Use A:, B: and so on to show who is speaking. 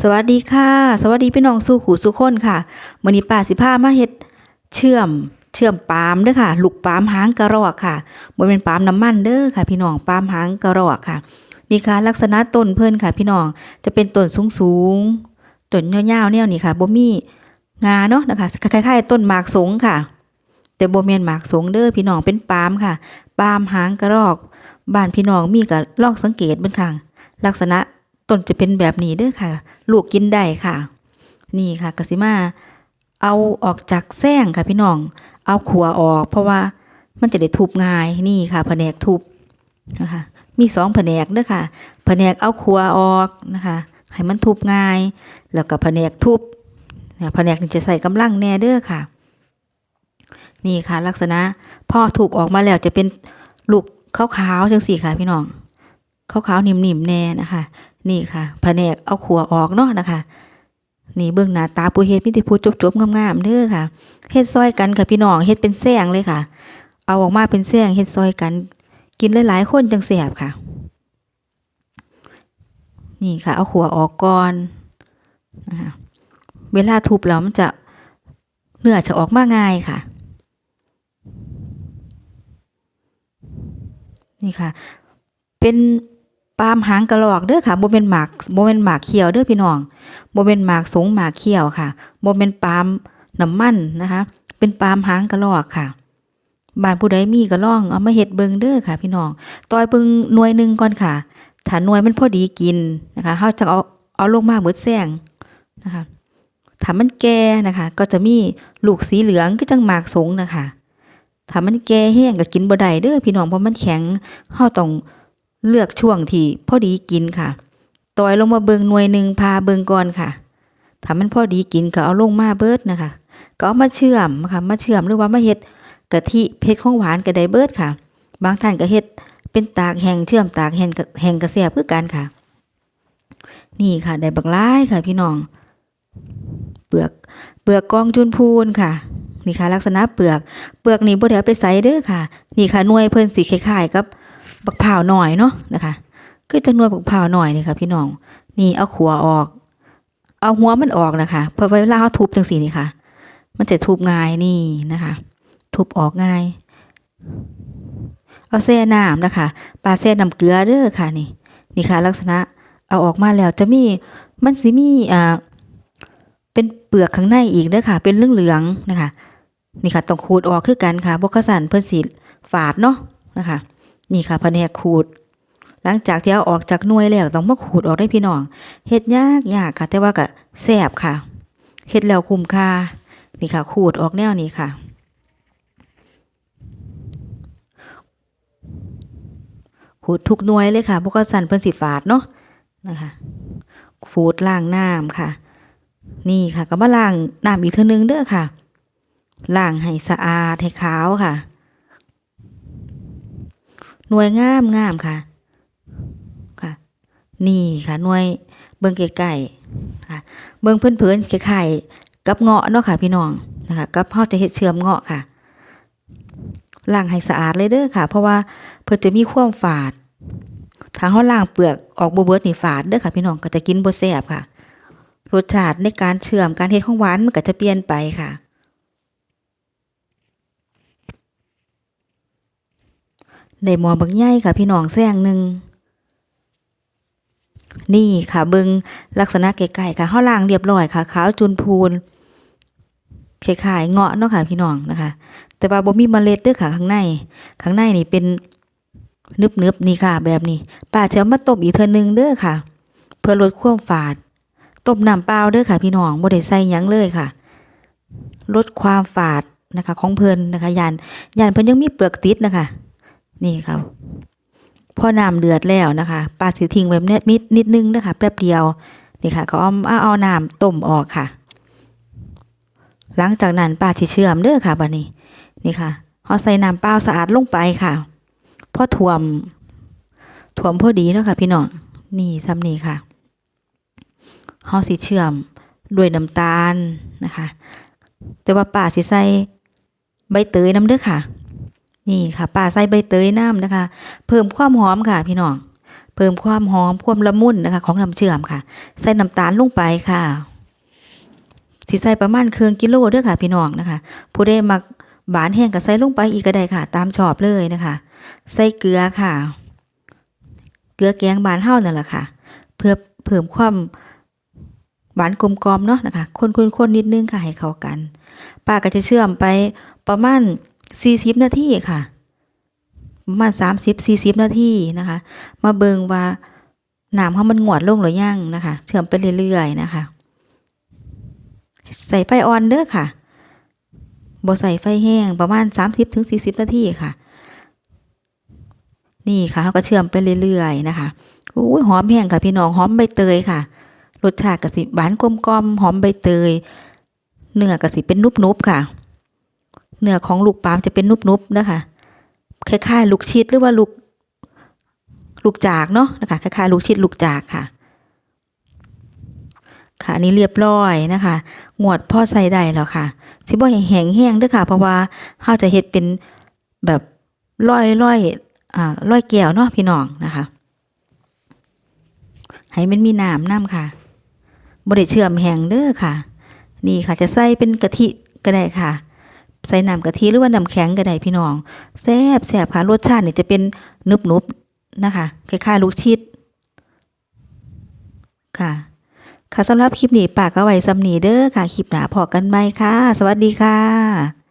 A: สวัสดีค่ะ สวัสดีพี่น้องสู่หูสู่คนค่ะมือนี้ป้าสิพามาเฮ็ดเชื่อมเชื่อมปามเด้อค่ะ ลูกปามหางกระรอกค่ะบ่แม่นปามน้ำมันเด้อค่ะ พี่น้องปามหางกระรอกค่ะ นี่ค่ะ ลักษณะต้นเพิ่นค่ะ พี่น้องจะเป็นต้นสูงๆต้นยาวๆแนวนี้ค่ะบ่มีงาเนาะนะคะคล้ายๆต้นหมากสงค่ะ แต่บ่แม่นหมากสงเด้อพี่น้องเป็นปามค่ะ ปามหางกระรอกบ้านพี่น้องมีก็ลองสังเกตเบิ่งค่ะลักษณะ ต้นจะเป็นแบบนี้เด้อค่ะ ลูกกินได้ค่ะ นี่ค่ะกสิมา เอาออกจากแซงค่ะพี่น้อง เอาขัวออก เพราะว่ามันจะได้ทุบง่ายนี่ค่ะแผนกทุบนะคะมีสองแผนกเด้อค่ะแผนกเอาขัวออกนะคะให้มันทุบง่าย แล้วก็แผนกทุบแผนกนี้จะใส่กำลังแน่เด้อค่ะ นี่ค่ะลักษณะพ่อทุบออกมาแล้วจะเป็นลูกขาวๆจังสี่ค่ะพี่น้อง ขาวๆนิ่มๆแน่นะคะ นี่ค่ะแผนกเอาขัวออกเนาะนะคะ นี่เบื้องหน้าตาปูเฮ็ดมิติพูดจบๆงามๆเด้อค่ะเฮ็ดซอยกันค่ะพี่น้องเฮ็ดเป็นแซงเลยค่ะ เอาออกมาเป็นแซงเฮ็ดซอยกัน กินหลายๆคนจังแซ่บค่ะ นี่ค่ะ เอาขัวออกก่อนนะคะเวลาทุบแล้วมันจะเนื้อจะออกมาง่ายค่ะ นี่ค่ะ เป็น ปาล์มหางกระหรอกเด้อค่ะบ่แม่นหมากบ่แม่นหมากเขียวเด้อพี่น้องบ่แม่นหมากสงหมากเขียวค่ะบ่แม่นปาล์มน้ำมันนะคะ เป็นปาล์มหางกระรอกค่ะบ้านผู้ใดมีก็ล่องเอามาเฮ็ดเบิงเด้อค่ะ พี่น้องต่อยเบิงหน่วยหนึ่งก่อนค่ะถ้าหน่วยมันพอดีกินนะคะเฮาจะเอาเอาลงมาเบิดแซงนะคะถ้ามันแก่นะคะ ก็จะมีลูกสีเหลืองคือจังหมากสงนะคะถ้ามันแก่แห้งก็กินบ่ได้เด้อพี่น้องเพราะมันแข็งเฮาต้อง เลือกช่วงที่พอดีกินค่ะต่อยลงมาเบิงหน่วยหนึ่งพาเบิงก่อนค่ะถ้ามันพอดีกินก็เอาลงมาเบิดนะคะ ก็เอามาเชื่อมค่ะมาเชื่อมหรือว่ามาเฮ็ดกะทิเผ็ดของหวานก็ได้เบิดค่ะ บางท่านก็เฮ็ดเป็นตากแห้งเชื่อมตากแห้งแห้งกระแสบคือกันค่ะ นี่ค่ะได้บักหลายค่ะ พี่น้อง เปลือกเปลือกกองจุนพูนค่ะนี่ค่ะ ลักษณะเปลือก เปลือกนี่บ่ได้เอาไปใส่เด้อค่ะ นี่ค่ะหน่วยเพิ่นสีคล้ายๆกับ บักพร้าวหน่อยเนาะนะคะ คือจะหน่วยบักพร้าวหน่อยนี่ค่ะพี่น้อง นี่เอาขัวออก เอาหัวมันออกนะคะเพอเวลาเขาทุบจังสีนี่ค่ะ มันจะทุบง่ายนี่นะคะ ทุบออกง่าย เอาแช่น้ำนะคะปลาแช่น้ำเกลือเด้อค่ะนี่ นี่ค่ะ ลักษณะเอาออกมาแล้วจะมีมันสิมีอ่าเป็นเปลือกข้างในอีกเด้อค่ะ เป็นเหลืองๆนะคะ นี่ค่ะต้องขูดออกคือกันค่ะบกสันเพิ่นสิฝาดเนาะนะคะ นี่ค่ะแผนกขูด หลังจากที่เอาออกจากหน่วยแล้วต้องมาขูดออกได้พี่น้องเฮ็ดยากยากค่ะ แต่ว่าก็แซ่บค่ะเฮ็ดแล้วคุ้มค่านี่ค่ะ ขูดออกแนวนี้ค่ะ ขูดทุกหน่วยเลยค่ะบกสันเพิ่นสิฝาดเนาะนะคะขูดล้างน้ำค่ะ นี่ค่ะ ก็มาล้างน้ำอีกเทื่อนึงเด้อค่ะล้างให้สะอาดให้ขาวค่ะ หน่วยงามงามค่ะ ค่ะ นี่ค่ะหน่วยเบิ่งไก่ๆค่ะ เบิงเพื่อนเพื่อนๆไข่กับเงาะเนาะค่ะ พี่น้องนะคะกับพ่อจะเฮ็ดเชื่อมเงาะค่ะล้างให้สะอาดเลยเด้อค่ะ เพราะว่าเพื่อจะมีความฝาดถ้าเฮาล้างเปลือกออกบ่เบิร์ดนี่ฝาดเด้อค่ะ พี่น้องก็จะกินบ่แซ่บค่ะรสชาติในการเชื่อมการเฮ็ดของหวานมันก็จะเปลี่ยนไปค่ะ ได้หมอบักใหญ่ค่ะพี่น้องแซงหนึ่งนี่ค่ะเบิงลักษณะไก่ๆค่ะเฮาล้างเรียบร้อยค่ะขาวจุนพูนคล้ายๆเงาะเนาะค่ะพี่น้องนะคะ แต่ว่าบ่มีเมล็ดเด้อค่ะข้างในข้างในนี่เป็นนึบๆนนี่ค่ะ แบบนี้ป้าจะเอามาต้มอีกเทอนึงเด้อค่ะ เพื่อลดความฝาดต้มน้ำเปล่าเด้อค่ะพี่น้องบ่ได้ใส่ยังเลยค่ะ ลดความฝาดนะคะ ของเพลินนะคะยานยานเพลินยังมีเปลือกติดนะคะ นี่ครับพอน้ำเดือดแล้วนะคะปลาสิทิ้งไว้นิดนิดนิดนึงนะคะแป๊บเดียวนี่ค่ะก็เอาเอาเอาน้ำต้มออกค่ะ หลังจากนั้นปลาที่เชื่อมเด้อค่ะบัดนี้นี่ค่ะเอาใส่น้ำเปล่าสะอาดลงไปค่ะพอถ่วมถ่วมพอดีเนาะค่ะพี่น้องนี่ซ้ำนี่ค่ะเฮาสิเชื่อมด้วยน้ำตาลนะคะ แต่ว่าป้าสิใส่ใบเตยน้ำเด้อค่ะ นี่ค่ะป้าใส่ใบเตยน้ำนะคะ เพิ่มความหอมค่ะพี่น้อง เพิ่มความหอมความละมุนนะคะ ของน้ำเชื่อมค่ะ ใส่น้ำตาลลงไปค่ะสิใส่ประมาณครึ่งกิโลเด้อค่ะ พี่น้องนะคะ ผู้ใดมักหวานแห้งก็ใส่ลงไปอีกก็ได้ค่ะ ตามชอบเลยนะคะ ใส่เกลือค่ะ เกลือแกงบานเฮานั่นแหละค่ะ เพื่อเพิ่มความหวานกลมกลอมเนาะนะคะคนๆๆนิดนึงค่ะให้เข้ากันป้าก็จะเชื่อมไปประมาณ 40 นาทีค่ะ ประมาณ30 40 นาทีนะคะ มาเบิงว่าน้ำเขามันงวดลงหรือยังนะคะ เชื่อมไปเรื่อยๆนะคะ ใส่ไฟอ่อนเด้อค่ะบ่ใส่ไฟแห้งประมาณ 30ถึง40นาทีค่ะ นี่ค่ะเขาก็เชื่อมไปเรื่อยๆนะคะโอ้ยหอมแห้งค่ะพี่น้องหอมใบเตยค่ะ รสชาติก็สิหวานกลมกล่อมหอมใบเตย เนื้อก็สิเป็นนุบๆค่ะ เนื้อของลูกปามจะเป็นนุบๆนะคะคล้ายๆลูกชิดหรือว่าลูกลูกจากเนาะนะคะคล้ายๆลูกชิดลูกจากค่ะ ค่ะอันนี้เรียบร้อยนะคะ งวดพ่อใส่ได้แล้วค่ะสิบ่แห้งแห้งเด้วยค่ะ เพราะว่าเฮาจะเฮ็ดเป็นแบบร้อยร้อยอ่าร้อยแก้วเนาะพี่น้องนะคะให้มันมีน้ำน้ำค่ะบ่ได้เชื่อมแห้งเด้อค่ะ นี่ค่ะจะใส่เป็นกะทิก็ได้ค่ะ ใส่น้ำกะทิหรือว่าน้ำแข็งก็ได้พี่น้องแซ่บแซ่บค่ะรสชาติเนี่ยจะเป็นนุบๆนนะคะคล้ายๆลูกชิดค่ะ ค่ะสำหรับคลิปนี้ปากก็ไว้สำนีเด้อค่ะ คลิปหนาพอกันไหมค่ะ สวัสดีค่ะ